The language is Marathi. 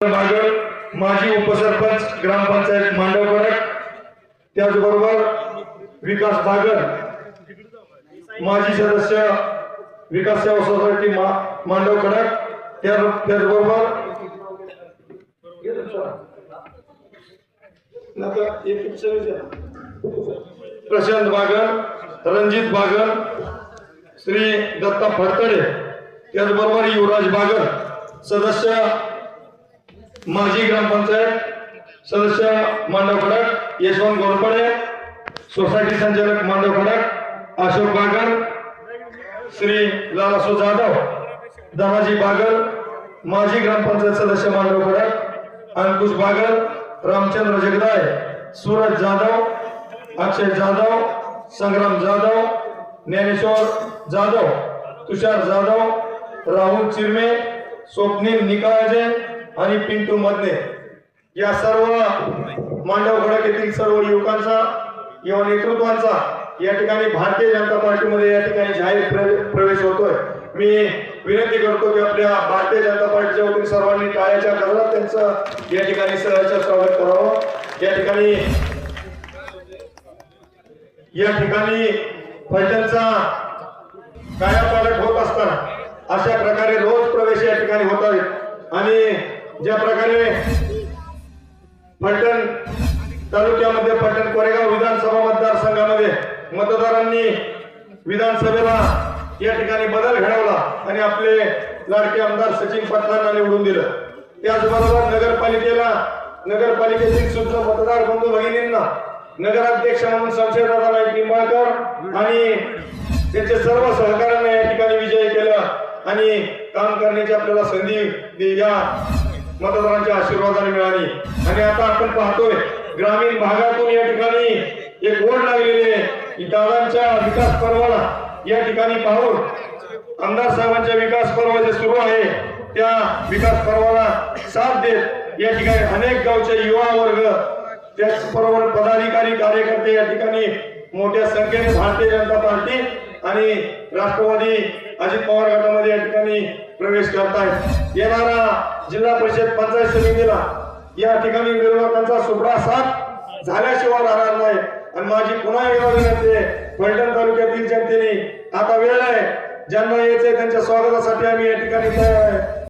बागल माजी उपसरपंच ग्रामपंचायत मांडवकडक त्याचबरोबर विकास बागल माजी सदस्य विकास सेवा सोसायटी मांडव खडक त्याचबरोबर प्रशांत बागर रणजित बागर श्री दत्ता फडतडे त्याचबरोबर युवराज बागर सदस्य माजी ग्रामपंचायत सदस्य मांडव खडक यशवंत गोरपडे सोसायटी संचालक मांडव खडक अशोक बागल श्री लालासो जाधव दादाजी बागल माजी ग्रामपंचायत सदस्य मांडव खडक अंकुश बागल रामचंद्र जगदाय सूरज जाधव अक्षय जाधव संग्राम जाधव ज्ञानेश्वर जाधव तुषार जाधव राहुल चिरमे स्वप्नील निकाळजे आणि पिंटू मधने या सर्व मांडव घडक येथील सर्व युवकांचा किंवा नेतृत्वांचा या ठिकाणी भारतीय जनता पार्टीमध्ये या ठिकाणी जाहीर प्रवेश होतोय. मी विनंती करतो की आपल्या भारतीय जनता पार्टीच्या वतीने सर्वांनी टाळ्याच्या गजरात त्यांचं या ठिकाणी सहर्ष स्वागत करावं. या ठिकाणी या ठिकाणी फलटणचा कायापालट होत असताना अशा प्रकारे रोज प्रवेश या ठिकाणी होत आहेत आणि ज्या प्रकारे फलटण तालुक्यामध्ये फलटण कोरेगाव विधानसभा मतदारसंघामध्ये मतदारांनी विधानसभेला या ठिकाणी बदल घडवला आणि आपले लाडके आमदार सचिन पाटलांना निवडून दिलं. त्याचबरोबर नगरपालिकेला नगरपालिकेतील सुद्धा मतदार बंधू भगिनींना नगराध्यक्ष म्हणून संशयदादा नाईक निंबाळकर आणि त्याचे सर्व सहकार्यांना या ठिकाणी विजय केला आणि काम करण्याची आपल्याला संधी दि- या मतदारांच्या आशीर्वादाने मिळाली. आणि आता आपण पाहतोय ग्रामीण भागातून या ठिकाणी एक ओढ लागलेली आहे. की दादांच्या विकास पर्वाला या ठिकाणी पाहून आमदार साहेबांच्या विकास पर्व जे सुरू आहे त्या विकास पर्वाला साथ देत या ठिकाणी अनेक गावचे युवा वर्ग त्याचबरोबर पदाधिकारी कार्यकर्ते या ठिकाणी मोठ्या संख्येने भारतीय जनता पार्टी आणि राष्ट्रवादी अजित पवार गटामध्ये या ठिकाणी प्रवेश करत आहेत येणारा जिल्हा परिषद पंचायत समितीला या ठिकाणी विरोधकांचा सुपडा साथ झाल्याशिवाय राहणार नाही. आणि माझी पुन्हा एकदा विनंती आहे फलटण तालुक्यातील जनतेने आता वेळ आहे ज्यांना यायचंय त्यांच्या स्वागतासाठी आम्ही या ठिकाणी तयार आहे.